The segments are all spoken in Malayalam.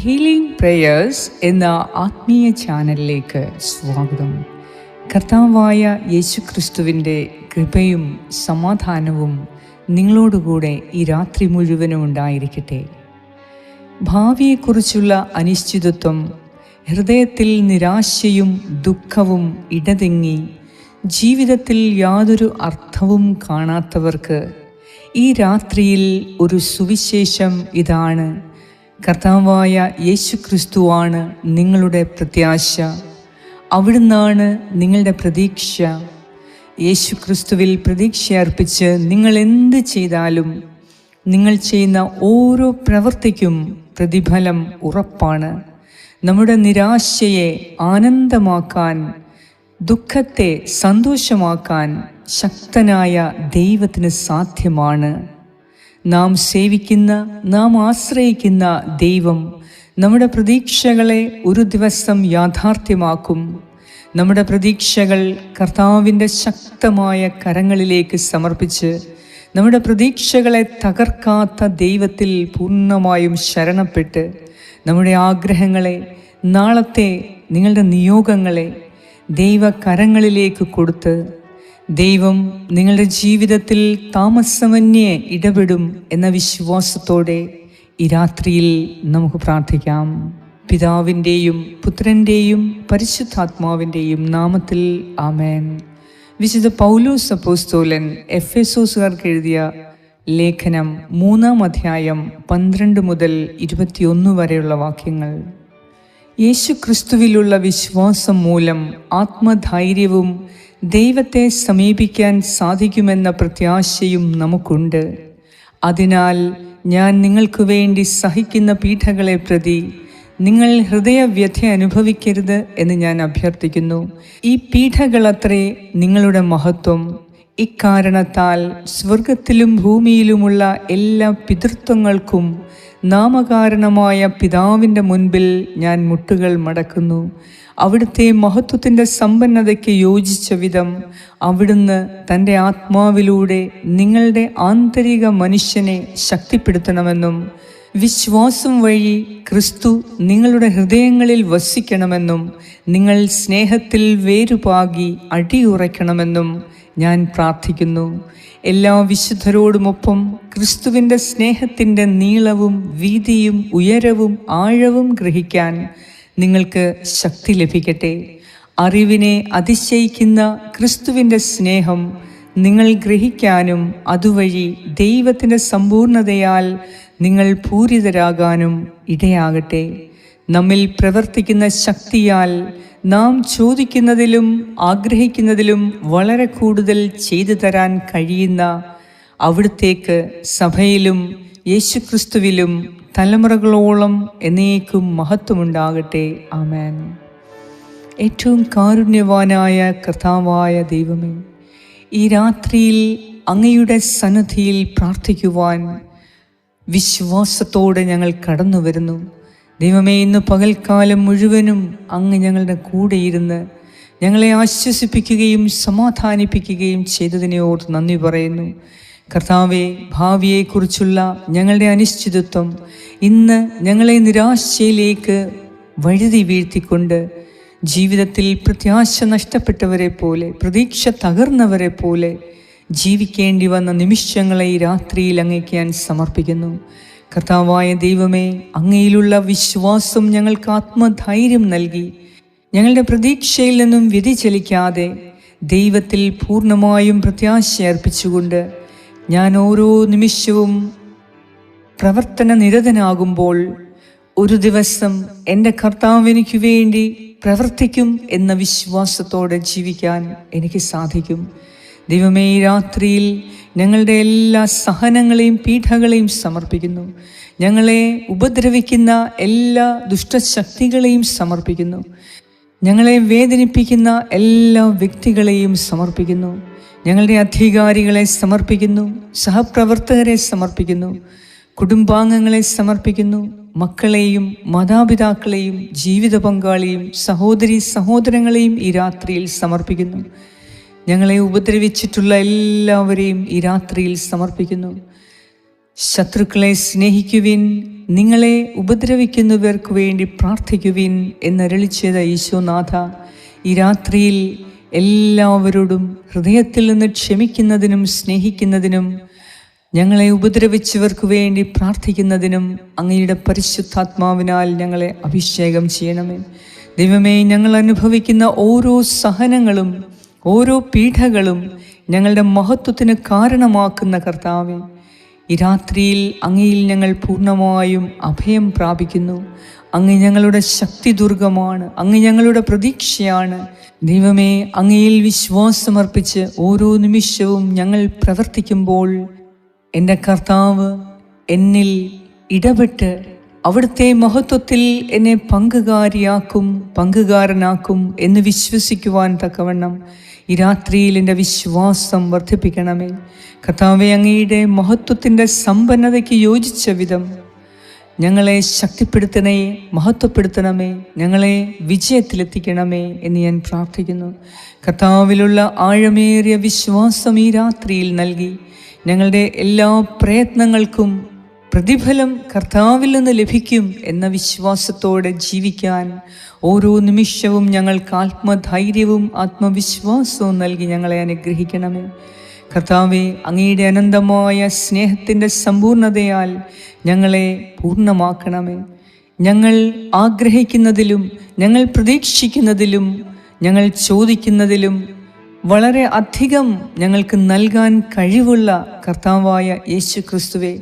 ഹീലിംഗ് പ്രേയേഴ്സ് എന്ന ആത്മീയ ചാനലിലേക്ക് സ്വാഗതം. കർത്താവായ യേശു ക്രിസ്തുവിന്റെ കൃപയും സമാധാനവും നിങ്ങളോടുകൂടെ ഈ രാത്രി മുഴുവനും ഉണ്ടായിരിക്കട്ടെ. ഭാവിയെക്കുറിച്ചുള്ള അനിശ്ചിതത്വം ഹൃദയത്തിൽ നിരാശയും ദുഃഖവും ഇടതെങ്ങി ജീവിതത്തിൽ യാതൊരു അർത്ഥവും കാണാത്തവർക്ക് ഈ രാത്രിയിൽ ഒരു സുവിശേഷം ഇതാണ്. കർത്താവായ യേശു ക്രിസ്തുവാണ് നിങ്ങളുടെ പ്രത്യാശ. അവിടുന്നാണ് നിങ്ങളുടെ പ്രതീക്ഷ. യേശു ക്രിസ്തുവിൽ പ്രതീക്ഷ അർപ്പിച്ച് നിങ്ങൾ എന്ത് ചെയ്താലും നിങ്ങൾ ചെയ്യുന്ന ഓരോ പ്രവൃത്തിക്കും പ്രതിഫലം ഉറപ്പാണ്. നമ്മുടെ നിരാശയെ ആനന്ദമാക്കാൻ ദുഃഖത്തെ സന്തോഷമാക്കാൻ ശക്തനായ ദൈവത്തിന് സാധ്യമാണ്. നാം സേവിക്കുന്ന നാം ആശ്രയിക്കുന്ന ദൈവം നമ്മുടെ പ്രതീക്ഷകളെ ഒരു ദിവസം യാഥാർത്ഥ്യമാക്കും. നമ്മുടെ പ്രതീക്ഷകൾ കർത്താവിന്റെ ശക്തമായ കരങ്ങളിലേക്ക് സമർപ്പിച്ച് നമ്മുടെ പ്രതീക്ഷകളെ തകർക്കാത്ത ദൈവത്തിൽ പൂർണമായും ശരണപ്പെട്ട് നമ്മുടെ ആഗ്രഹങ്ങളെ നാളത്തെ നിങ്ങളുടെ നിയോഗങ്ങളെ ദൈവകരങ്ങളിലേക്ക് കൊടുത്ത് ദൈവം നിങ്ങളുടെ ജീവിതത്തിൽ താമസമന്യേ ഇടപെടും എന്ന വിശ്വാസത്തോടെ ഈ രാത്രിയിൽ നമുക്ക് പ്രാർത്ഥിക്കാം. പിതാവിന്റെയും പുത്രന്റെയും പരിശുദ്ധാത്മാവിന്റെയും നാമത്തിൽ ആമേൻ. വിശുദ്ധ പൗലോസ് അപ്പോസ്തോലൻ എഫ് എസോസുകാർക്ക് എഴുതിയ ലേഖനം മൂന്നാം അധ്യായം പന്ത്രണ്ട് മുതൽ ഇരുപത്തിയൊന്ന് വരെയുള്ള വാക്യങ്ങൾ. യേശു ക്രിസ്തുവിലുള്ള വിശ്വാസം മൂലം ആത്മധൈര്യവും ദൈവത്തെ സമീപിക്കാൻ സാധിക്കുമെന്ന പ്രത്യാശയും നമുക്കുണ്ട്. അതിനാൽ ഞാൻ നിങ്ങൾക്ക് വേണ്ടി സഹിക്കുന്ന പീഠകളെ പ്രതി നിങ്ങൾ ഹൃദയവ്യഥ അനുഭവിക്കരുത് എന്ന് ഞാൻ അഭ്യർത്ഥിക്കുന്നു. ഈ പീഠകളത്രേ നിങ്ങളുടെ മഹത്വം. ഇക്കാരണത്താൽ സ്വർഗത്തിലും ഭൂമിയിലുമുള്ള എല്ലാ പിതൃത്വങ്ങൾക്കും നാമകാരണമായ പിതാവിന്റെ മുൻപിൽ ഞാൻ മുട്ടുകൾ മടക്കുന്നു. അവിടുത്തെ മഹത്വത്തിന്റെ സമ്പന്നതയ്ക്ക് യോജിച്ച വിധം അവിടുന്ന് തന്റെ ആത്മാവിലൂടെ നിങ്ങളുടെ ആന്തരിക മനുഷ്യനെ ശക്തിപ്പെടുത്തണമെന്നും വിശ്വാസം വഴി ക്രിസ്തു നിങ്ങളുടെ ഹൃദയങ്ങളിൽ വസിക്കണമെന്നും നിങ്ങൾ സ്നേഹത്തിൽ വേരുപാകി അടിയുറയ്ക്കണമെന്നും ഞാൻ പ്രാർത്ഥിക്കുന്നു. എല്ലാ വിശുദ്ധരോടുമൊപ്പം ക്രിസ്തുവിന്റെ സ്നേഹത്തിന്റെ നീളവും വീതിയും ഉയരവും ആഴവും ഗ്രഹിക്കാൻ നിങ്ങൾക്ക് ശക്തി ലഭിക്കട്ടെ. അറിവിനെ അതിശയിക്കുന്ന ക്രിസ്തുവിന്റെ സ്നേഹം നിങ്ങൾ ഗ്രഹിക്കാനും അതുവഴി ദൈവത്തിന്റെ സമ്പൂർണതയാൽ നിങ്ങൾ പൂരിതരാകാനും ഇടയാകട്ടെ. നമ്മിൽ പ്രവർത്തിക്കുന്ന ശക്തിയാൽ നാം ചോദിക്കുന്നതിലും ആഗ്രഹിക്കുന്നതിലും വളരെ കൂടുതൽ ചെയ്തു തരാൻ കഴിയുന്ന അവിടുത്തേക്ക് സഭയിലും യേശുക്രിസ്തുവിലും തലമുറകളോളം എന്നേക്കും മഹത്വമുണ്ടാകട്ടെ. ആമേൻ. ഏറ്റവും കാരുണ്യവാനായ കർത്താവായ ദൈവമേ ഈ രാത്രിയിൽ അങ്ങയുടെ സന്നദ്ധിയിൽ പ്രാർത്ഥിക്കുവാൻ വിശ്വാസത്തോടെ ഞങ്ങൾ കടന്നു വരുന്നു. ദൈവമേ ഇന്ന് പകൽക്കാലം മുഴുവനും അങ്ങ് ഞങ്ങളുടെ കൂടെ ഇരുന്ന് ഞങ്ങളെ ആശ്വസിപ്പിക്കുകയും സമാധാനിപ്പിക്കുകയും ചെയ്തതിനെ ഓർത്ത് നന്ദി പറയുന്നു. കർത്താവെ ഭാവിയെക്കുറിച്ചുള്ള ഞങ്ങളുടെ അനിശ്ചിതത്വം ഇന്ന് ഞങ്ങളെ നിരാശയിലേക്ക് വഴുതി വീഴ്ത്തിക്കൊണ്ട് ജീവിതത്തിൽ പ്രത്യാശ നഷ്ടപ്പെട്ടവരെ പോലെ പ്രതീക്ഷ തകർന്നവരെ പോലെ ജീവിക്കേണ്ടി വന്ന നിമിഷങ്ങളെ ഈ രാത്രിയിൽ അങ്ങേക്ക് ഞാൻ സമർപ്പിക്കുന്നു. കർത്താവായ ദൈവമേ അങ്ങയിലുള്ള വിശ്വാസം ഞങ്ങൾക്ക് ആത്മധൈര്യം നൽകി. ഞങ്ങളുടെ പ്രതീക്ഷയിൽ നിന്നും വ്യതിചലിക്കാതെ ദൈവത്തിൽ പൂർണമായും പ്രത്യാശ അർപ്പിച്ചുകൊണ്ട് ഞാൻ ഓരോ നിമിഷവും പ്രവർത്തന നിരതനാകുമ്പോൾ ഒരു ദിവസം എന്റെ കർത്താവ് എനിക്ക് വേണ്ടി പ്രവർത്തിക്കും എന്ന വിശ്വാസത്തോടെ ജീവിക്കാൻ എനിക്ക് സാധിക്കും. ദൈവമേ ഈ രാത്രിയിൽ ഞങ്ങളുടെ എല്ലാ സഹനങ്ങളെയും പീഠകളെയും സമർപ്പിക്കുന്നു. ഞങ്ങളെ ഉപദ്രവിക്കുന്ന എല്ലാ ദുഷ്ടശക്തികളെയും സമർപ്പിക്കുന്നു. ഞങ്ങളെ വേദനിപ്പിക്കുന്ന എല്ലാ വ്യക്തികളെയും സമർപ്പിക്കുന്നു. ഞങ്ങളുടെ അധികാരികളെ സമർപ്പിക്കുന്നു സഹപ്രവർത്തകരെ സമർപ്പിക്കുന്നു കുടുംബാംഗങ്ങളെ സമർപ്പിക്കുന്നു മക്കളെയും മാതാപിതാക്കളെയും ജീവിത പങ്കാളിയും സഹോദരി സഹോദരങ്ങളെയും ഈ രാത്രിയിൽ സമർപ്പിക്കുന്നു. ഞങ്ങളെ ഉപദ്രവിച്ചിട്ടുള്ള എല്ലാവരെയും ഈ രാത്രിയിൽ സമർപ്പിക്കുന്നു. ശത്രുക്കളെ സ്നേഹിക്കുവിൻ നിങ്ങളെ ഉപദ്രവിക്കുന്നവർക്ക് വേണ്ടി പ്രാർത്ഥിക്കുവിൻ എന്നരളിച്ചത് ഈശോനാഥ. ഈ രാത്രിയിൽ എല്ലാവരോടും ഹൃദയത്തിൽ നിന്ന് ക്ഷമിക്കുന്നതിനും സ്നേഹിക്കുന്നതിനും ഞങ്ങളെ ഉപദ്രവിച്ചവർക്ക് വേണ്ടി പ്രാർത്ഥിക്കുന്നതിനും അങ്ങയുടെ പരിശുദ്ധാത്മാവിനാൽ ഞങ്ങളെ അഭിഷേകം ചെയ്യണമേ. ദൈവമേ ഞങ്ങൾ അനുഭവിക്കുന്ന ഓരോ സഹനങ്ങളും ഓരോ പീഠകളും ഞങ്ങളുടെ മഹത്വത്തിന് കാരണമാക്കുന്ന കർത്താവെ. ഈ രാത്രിയിൽ അങ്ങയിൽ ഞങ്ങൾ പൂർണമായും അഭയം പ്രാപിക്കുന്നു. അങ്ങ് ഞങ്ങളുടെ ശക്തി ദുർഗമാണ്. അങ്ങ് ഞങ്ങളുടെ പ്രതീക്ഷയാണ്. ദൈവമേ അങ്ങയിൽ വിശ്വാസമർപ്പിച്ച് ഓരോ നിമിഷവും ഞങ്ങൾ പ്രവർത്തിക്കുമ്പോൾ എന്റെ കർത്താവ് എന്നിൽ ഇടപെട്ട് അവിടുത്തെ മഹത്വത്തിൽ എന്നെ പങ്കുകാരിയാക്കും പങ്കുകാരനാക്കും എന്ന് വിശ്വസിക്കുവാൻ തക്കവണ്ണം ഈ രാത്രിയിൽ എന്റെ വിശ്വാസം വർദ്ധിപ്പിക്കണമേ. കർത്താവെ അങ്ങയുടെ മഹത്വത്തിന്റെ സമ്പന്നതയ്ക്ക് യോജിച്ച വിധം ഞങ്ങളെ ശക്തിപ്പെടുത്തണേ മഹത്വപ്പെടുത്തണമേ ഞങ്ങളെ വിജയത്തിലെത്തിക്കണമേ എന്ന് ഞാൻ പ്രാർത്ഥിക്കുന്നു. കർത്താവിലുള്ള ആഴമേറിയ വിശ്വാസം ഈ രാത്രിയിൽ നൽകി ഞങ്ങളുടെ എല്ലാ പ്രയത്നങ്ങൾക്കും പ്രതിഫലം കർത്താവിൽ നിന്ന് ലഭിക്കും എന്ന വിശ്വാസത്തോടെ ജീവിക്കാൻ ഓരോ നിമിഷവും ഞങ്ങൾക്ക് ആത്മധൈര്യവും ആത്മവിശ്വാസവും നൽകി ഞങ്ങളെ അനുഗ്രഹിക്കണമേ. കർത്താവെ അങ്ങയുടെ അനന്തമായ സ്നേഹത്തിന്റെ സമ്പൂർണതയാൽ ഞങ്ങളെ പൂർണമാക്കണമേ. ഞങ്ങൾ ആഗ്രഹിക്കുന്നതിലും ഞങ്ങൾ പ്രതീക്ഷിക്കുന്നതിലും ഞങ്ങൾ ചോദിക്കുന്നതിലും വളരെ അധികം ഞങ്ങൾക്ക് നൽകാൻ കഴിവുള്ള കർത്താവായ യേശു ക്രിസ്തുവെ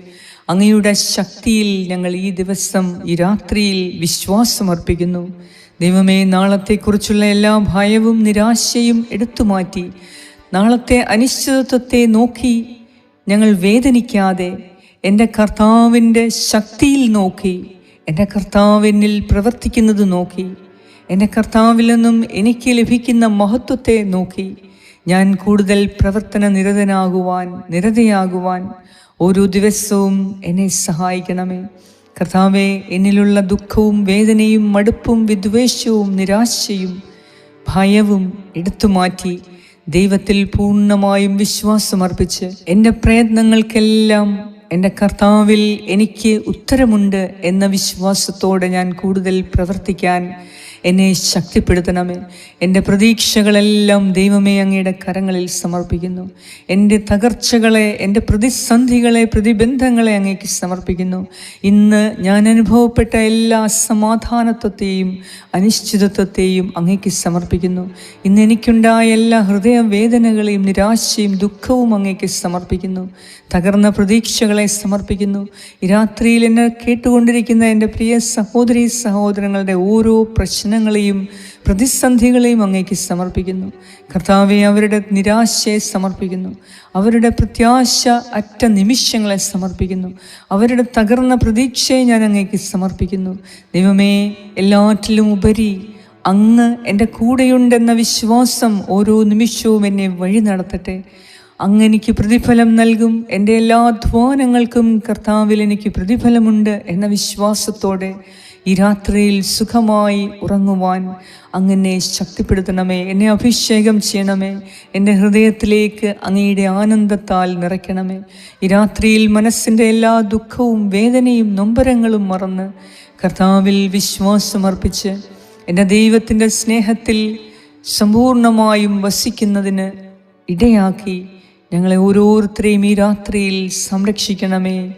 അങ്ങയുടെ ശക്തിയിൽ ഞങ്ങൾ ഈ ദിവസം ഈ രാത്രിയിൽ വിശ്വാസമർപ്പിക്കുന്നു. ദൈവമേ നാളത്തെക്കുറിച്ചുള്ള എല്ലാ ഭയവും നിരാശയും എടുത്തുമാറ്റി നാളത്തെ അനിശ്ചിതത്വത്തെ നോക്കി ഞങ്ങൾ വേദനിക്കാതെ എന്റെ കർത്താവിന്റെ ശക്തിയിൽ നോക്കി എന്റെ കർത്താവിനിൽ പ്രവർത്തിക്കുന്നത് നോക്കി എന്റെ കർത്താവിൽ നിന്നും എനിക്ക് ലഭിക്കുന്ന മഹത്വത്തെ നോക്കി. ഞാൻ കൂടുതൽ പ്രവർത്തന നിരതനാകുവാൻ നിരതയാകുവാൻ ഓരോ ദിവസവും എന്നെ സഹായിക്കണമേ. കർത്താവെ എന്നിലുള്ള ദുഃഖവും വേദനയും മടുപ്പും വിദ്വേഷവും നിരാശയും ഭയവും എടുത്തുമാറ്റി ദൈവത്തിൽ പൂർണമായും വിശ്വാസമർപ്പിച്ച് എന്റെ പ്രയത്നങ്ങൾക്കെല്ലാം എന്റെ കർത്താവിൽ എനിക്ക് ഉത്തരമുണ്ട് എന്ന വിശ്വാസത്തോടെ ഞാൻ കൂടുതൽ പ്രവർത്തിക്കാൻ എന്നെ ശക്തിപ്പെടുത്തണമേ. എന്റെ പ്രതീക്ഷകളെല്ലാം ദൈവമേ അങ്ങയുടെ കരങ്ങളിൽ സമർപ്പിക്കുന്നു. എന്റെ തകർച്ചകളെ എന്റെ പ്രതിസന്ധികളെ പ്രതിബന്ധങ്ങളെ അങ്ങേക്ക് സമർപ്പിക്കുന്നു. ഇന്ന് ഞാൻ അനുഭവപ്പെട്ട എല്ലാ സമാധാനത്വത്തെയും അനിശ്ചിതത്വത്തെയും അങ്ങേക്ക് സമർപ്പിക്കുന്നു. ഇന്ന് എനിക്കുണ്ടായ എല്ലാ ഹൃദയവേദനകളെയും നിരാശയും ദുഃഖവും അങ്ങേക്ക് സമർപ്പിക്കുന്നു. തകർന്ന പ്രതീക്ഷകളെ സമർപ്പിക്കുന്നു. ഈ രാത്രിയിൽ എന്നെ കേട്ടുകൊണ്ടിരിക്കുന്ന എന്റെ പ്രിയ സഹോദരി സഹോദരങ്ങളുടെ ഓരോ പ്രശ്നങ്ങളെയും പ്രതിസന്ധികളെയും അങ്ങേക്ക് സമർപ്പിക്കുന്നു. കർത്താവെ അവരുടെ നിരാശയെ സമർപ്പിക്കുന്നു. അവരുടെ പ്രത്യാശ അറ്റ നിമിഷങ്ങളെ സമർപ്പിക്കുന്നു. അവരുടെ തകർന്ന പ്രതീക്ഷയെ ഞാൻ അങ്ങേക്ക് സമർപ്പിക്കുന്നു. ദൈവമേ എല്ലാറ്റിലും ഉപരി അങ്ങ് എന്റെ കൂടെയുണ്ടെന്ന വിശ്വാസം ഓരോ നിമിഷവും എന്നെ വഴി നടത്തട്ടെ. അങ്ങ് എനിക്ക് പ്രതിഫലം നൽകും. എന്റെ എല്ലാ അധ്വാനങ്ങൾക്കും കർത്താവിൽ എനിക്ക് പ്രതിഫലമുണ്ട് എന്ന വിശ്വാസത്തോടെ ഈ രാത്രിയിൽ സുഖമായി ഉറങ്ങുവാൻ അങ്ങനെ ശക്തിപ്പെടുത്തണമേ. എന്നെ അഭിഷേകം ചെയ്യണമേ. എന്റെ ഹൃദയത്തിലേക്ക് അങ്ങയുടെ ആനന്ദത്താൽ നിറയ്ക്കണമേ. ഈ രാത്രിയിൽ മനസ്സിന്റെ എല്ലാ ദുഃഖവും വേദനയും നൊമ്പരങ്ങളും മറന്ന് കർത്താവിൽ വിശ്വാസമർപ്പിച്ച് എന്റെ ദൈവത്തിന്റെ സ്നേഹത്തിൽ സമ്പൂർണമായും വസിക്കുന്നതിന് ഇടയാക്കി ഞങ്ങളെ ഓരോരുത്തരെയും ഈ രാത്രിയിൽ സംരക്ഷിക്കണമേ.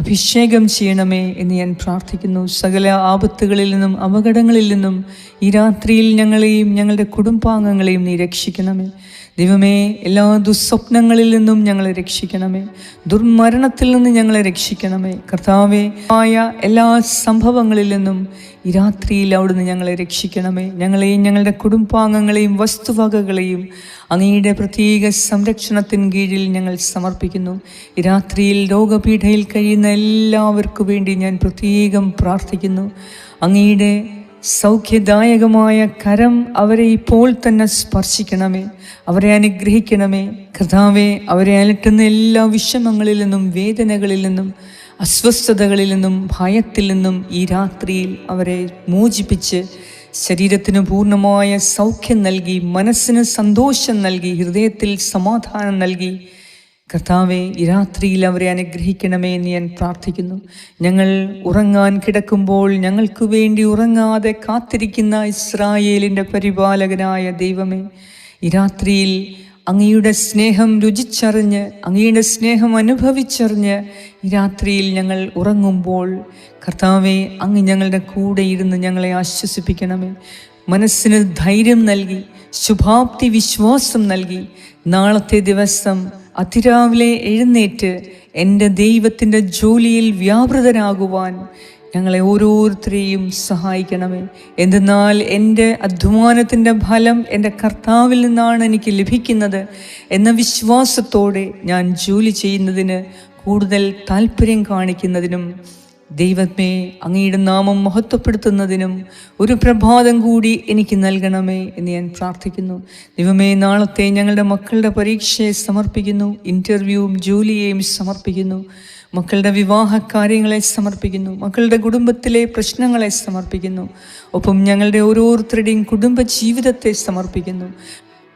അഭിഷേകം ചെയ്യണമേ എന്ന് ഞാൻ പ്രാർത്ഥിക്കുന്നു. സകല ആപത്തുകളിൽ നിന്നും അപകടങ്ങളിൽ നിന്നും ഈ രാത്രിയിൽ ഞങ്ങളെയും ഞങ്ങളുടെ കുടുംബാംഗങ്ങളെയും നീ രക്ഷിക്കണമേ. ദൈവമേ എല്ലാ ദുസ്വപ്നങ്ങളിൽ നിന്നും ഞങ്ങളെ രക്ഷിക്കണമേ. ദുർമരണത്തിൽ നിന്ന് ഞങ്ങളെ രക്ഷിക്കണമേ. കർത്താവേ ആയ എല്ലാ സംഭവങ്ങളിൽ നിന്നും ഈ രാത്രിയിൽ അവിടുന്ന് ഞങ്ങളെ രക്ഷിക്കണമേ. ഞങ്ങളെയും ഞങ്ങളുടെ കുടുംബാംഗങ്ങളെയും വസ്തുവകകളെയും അങ്ങയുടെ പ്രത്യേക സംരക്ഷണത്തിൻ കീഴിൽ ഞങ്ങൾ സമർപ്പിക്കുന്നു. ഈ രാത്രിയിൽ രോഗപീഠയിൽ കഴിയുന്ന എല്ലാവർക്കു വേണ്ടി ഞാൻ പ്രത്യേകം പ്രാർത്ഥിക്കുന്നു. അങ്ങയുടെ സൗഖ്യദായകമായ കരം അവരെ ഇപ്പോൾ തന്നെ സ്പർശിക്കണമേ. അവരെ അനുഗ്രഹിക്കണമേ. കർത്താവെ അവരെ അലട്ടുന്ന എല്ലാ വിഷമങ്ങളിൽ നിന്നും വേദനകളിൽ നിന്നും അസ്വസ്ഥതകളിൽ നിന്നും ഭയത്തിൽ നിന്നും ഈ രാത്രിയിൽ അവരെ മോചിപ്പിച്ച് ശരീരത്തിന് പൂർണമായ സൗഖ്യം നൽകി മനസ്സിന് സന്തോഷം നൽകി ഹൃദയത്തിൽ സമാധാനം നൽകി കർത്താവെ ഈ രാത്രിയിൽ അവരെ അനുഗ്രഹിക്കണമേ എന്ന് ഞാൻ പ്രാർത്ഥിക്കുന്നു. ഞങ്ങൾ ഉറങ്ങാൻ കിടക്കുമ്പോൾ ഞങ്ങൾക്ക് വേണ്ടി ഉറങ്ങാതെ കാത്തിരിക്കുന്ന ഇസ്രായേലിന്റെ പരിപാലകനായ ദൈവമേ ഈ രാത്രിയിൽ അങ്ങയുടെ സ്നേഹം രുചിച്ചറിഞ്ഞ് അങ്ങയുടെ സ്നേഹം അനുഭവിച്ചറിഞ്ഞ് ഈ രാത്രിയിൽ ഞങ്ങൾ ഉറങ്ങുമ്പോൾ കർത്താവെ അങ്ങ് ഞങ്ങളുടെ കൂടെ ഇരുന്ന് ഞങ്ങളെ ആശ്വസിപ്പിക്കണമേ. മനസ്സിന് ധൈര്യം നൽകി ശുഭാപ്തി വിശ്വാസം നൽകി. നാളത്തെ ദിവസം അതിരാവിലെ എഴുന്നേറ്റ് എന്റെ ദൈവത്തിന്റെ ജോലിയിൽ വ്യാപൃതരാകുവാൻ ഞങ്ങളെ ഓരോരുത്തരെയും സഹായിക്കണമേ. എന്തെന്നാൽ എന്റെ അധ്വാനത്തിന്റെ ഫലം എന്റെ കർത്താവിൽ നിന്നാണ് എനിക്ക് ലഭിക്കുന്നത് എന്ന വിശ്വാസത്തോടെ ഞാൻ ജോലി ചെയ്യുന്നതിന് കൂടുതൽ താല്പര്യം കാണിക്കുന്നതിനും ദൈവമേ അങ്ങയുടെ നാമം മഹത്വപ്പെടുത്തുന്നതിനും ഒരു പ്രഭാതം കൂടി എനിക്ക് നൽകണമേ എന്ന് ഞാൻ പ്രാർത്ഥിക്കുന്നു. ദൈവമേ നാളത്തെ ഞങ്ങളുടെ മക്കളുടെ പരീക്ഷയെ സമർപ്പിക്കുന്നു ഇന്റർവ്യൂവും ജോലിയെയും സമർപ്പിക്കുന്നു. മക്കളുടെ വിവാഹ കാര്യങ്ങളെ സമർപ്പിക്കുന്നു. മക്കളുടെ കുടുംബത്തിലെ പ്രശ്നങ്ങളെ സമർപ്പിക്കുന്നു. ഒപ്പം ഞങ്ങളുടെ ഓരോരുത്തരുടെയും കുടുംബ ജീവിതത്തെ സമർപ്പിക്കുന്നു.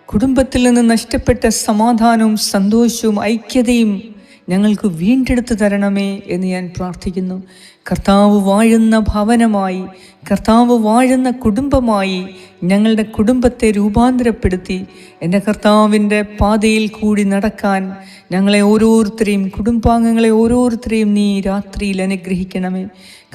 കുടുംബത്തിൽ നിന്ന് നഷ്ടപ്പെട്ട സമാധാനവും സന്തോഷവും ഐക്യതയും ഞങ്ങൾക്ക് വീണ്ടെടുത്ത് തരണമേ എന്ന് ഞാൻ പ്രാർത്ഥിക്കുന്നു. കർത്താവ് വാഴുന്ന ഭവനമായി കർത്താവ് വാഴുന്ന കുടുംബമായി ഞങ്ങളുടെ കുടുംബത്തെ രൂപാന്തരപ്പെടുത്തി എന്റെ കർത്താവിന്റെ പാതയിൽ കൂടി നടക്കാൻ ഞങ്ങളെ ഓരോരുത്തരെയും കുടുംബാംഗങ്ങളെ ഓരോരുത്തരെയും നീ രാത്രിയിൽ അനുഗ്രഹിക്കണമേ.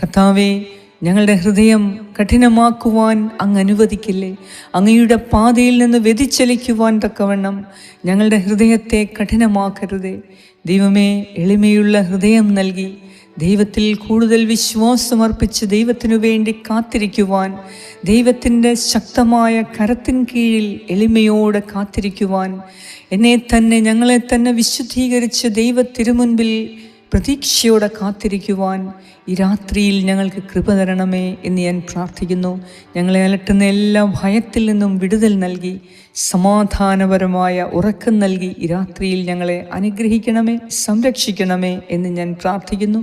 കർത്താവെ ഞങ്ങളുടെ ഹൃദയം കഠിനമാക്കുവാൻ അങ്ങ് അനുവദിക്കില്ലേ? അങ്ങയുടെ പാതയിൽ നിന്ന് വ്യതിച്ചലിക്കുവാൻ തക്കവണ്ണം ഞങ്ങളുടെ ഹൃദയത്തെ കഠിനമാക്കരുതേ. ദൈവമേ എളിമയുള്ള ഹൃദയം നൽകി ദൈവത്തിൽ കൂടുതൽ വിശ്വാസമർപ്പിച്ച് ദൈവത്തിനു വേണ്ടി കാത്തിരിക്കുവാൻ ദൈവത്തിന്റെ ശക്തമായ കരത്തിൻ കീഴിൽ എളിമയോടെ കാത്തിരിക്കുവാൻ എന്നെ തന്നെ ഞങ്ങളെ തന്നെ വിശുദ്ധീകരിച്ച് ദൈവ തിരുമുൻപിൽ പ്രതീക്ഷയോടെ കാത്തിരിക്കുവാൻ ഈ രാത്രിയിൽ ഞങ്ങൾക്ക് കൃപ തരണമേ എന്ന് ഞാൻ പ്രാർത്ഥിക്കുന്നു. ഞങ്ങളെ അലട്ടുന്ന എല്ലാ ഭയത്തിൽ നിന്നും വിടുതൽ നൽകി സമാധാനപരമായ ഉറക്കം നൽകി ഈ രാത്രിയിൽ ഞങ്ങളെ അനുഗ്രഹിക്കണമേ സംരക്ഷിക്കണമേ എന്ന് ഞാൻ പ്രാർത്ഥിക്കുന്നു.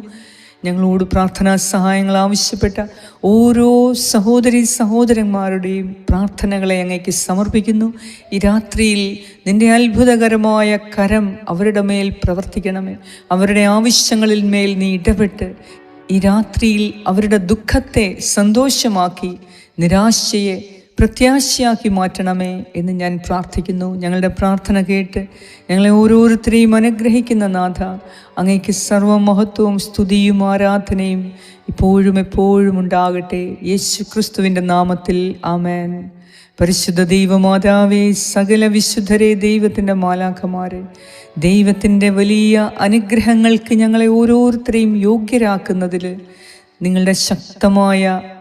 ഞങ്ങളോട് പ്രാർത്ഥനാ സഹായങ്ങൾ ആവശ്യപ്പെട്ട ഓരോ സഹോദരി സഹോദരന്മാരുടെയും പ്രാർത്ഥനകളെ അങ്ങേക്ക് സമർപ്പിക്കുന്നു. ഈ രാത്രിയിൽ നിന്റെ അത്ഭുതകരമായ കരം അവരുടെ മേൽ പ്രവർത്തിക്കണമേ. അവരുടെ ആവശ്യങ്ങളിൽ മേൽ നീ ഇടപെട്ട് ഈ രാത്രിയിൽ അവരുടെ ദുഃഖത്തെ സന്തോഷമാക്കി നിരാശയെ പ്രത്യാശയാക്കി മാറ്റണമേ എന്ന് ഞാൻ പ്രാർത്ഥിക്കുന്നു. ഞങ്ങളുടെ പ്രാർത്ഥന കേട്ട് ഞങ്ങളെ ഓരോരുത്തരെയും അനുഗ്രഹിക്കുന്ന നാഥ അങ്ങേക്ക് സർവമഹത്വവും സ്തുതിയും ആരാധനയും ഇപ്പോഴും എപ്പോഴും ഉണ്ടാകട്ടെ. യേശു ക്രിസ്തുവിന്റെ നാമത്തിൽ ആമേൻ. പരിശുദ്ധ ദൈവമാതാവേ സകല വിശുദ്ധരെ ദൈവത്തിന്റെ മാലാഖമാരെ ദൈവത്തിന്റെ വലിയ അനുഗ്രഹങ്ങൾക്ക് ഞങ്ങളെ ഓരോരുത്തരെയും യോഗ്യരാക്കുന്നതിൽ നിങ്ങളുടെ ശക്തമായ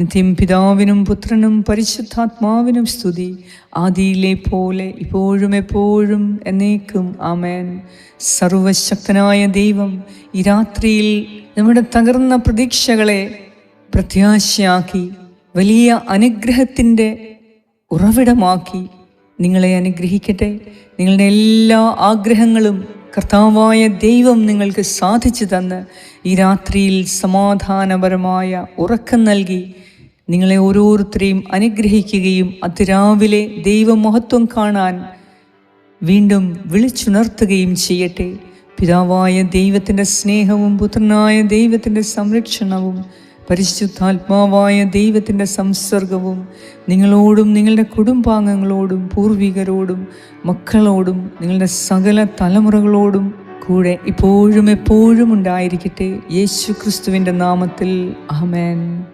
നിത്യം പിതാവിനും പുത്രനും പരിശുദ്ധാത്മാവിനും സ്തുതി. ആദിയിലെ പോലെ ഇപ്പോഴും എപ്പോഴും എന്നേക്കും ആമേൻ. സർവശക്തനായ ദൈവം ഈ രാത്രിയിൽ നമ്മുടെ തകർന്ന പ്രതീക്ഷകളെ പ്രത്യാശയാക്കി വലിയ അനുഗ്രഹത്തിന്റെ ഉറവിടമാക്കി നിങ്ങളെ അനുഗ്രഹിക്കട്ടെ. നിങ്ങളുടെ എല്ലാ ആഗ്രഹങ്ങളും കർത്താവായ ദൈവം നിങ്ങൾക്ക് സാധിച്ചു തന്ന് ഈ രാത്രിയിൽ സമാധാനപരമായ ഉറക്കം നൽകി നിങ്ങളെ ഓരോരുത്തരെയും അനുഗ്രഹിക്കുകയും അതിരാവിലെ ദൈവമഹത്വം കാണാൻ വീണ്ടും വിളിച്ചുണർത്തുകയും ചെയ്യട്ടെ. പിതാവായ ദൈവത്തിന്റെ സ്നേഹവും പുത്രനായ ദൈവത്തിന്റെ സംരക്ഷണവും പരിശുദ്ധാത്മാവായ ദൈവത്തിന്റെ സംസർഗവും നിങ്ങളോടും നിങ്ങളുടെ കുടുംബാംഗങ്ങളോടും പൂർവികരോടും മക്കളോടും നിങ്ങളുടെ സകല തലമുറകളോടും കൂടെ ഇപ്പോഴും എപ്പോഴും ഉണ്ടായിരിക്കട്ടെ. യേശു ക്രിസ്തുവിന്റെ നാമത്തിൽ. ആമേൻ.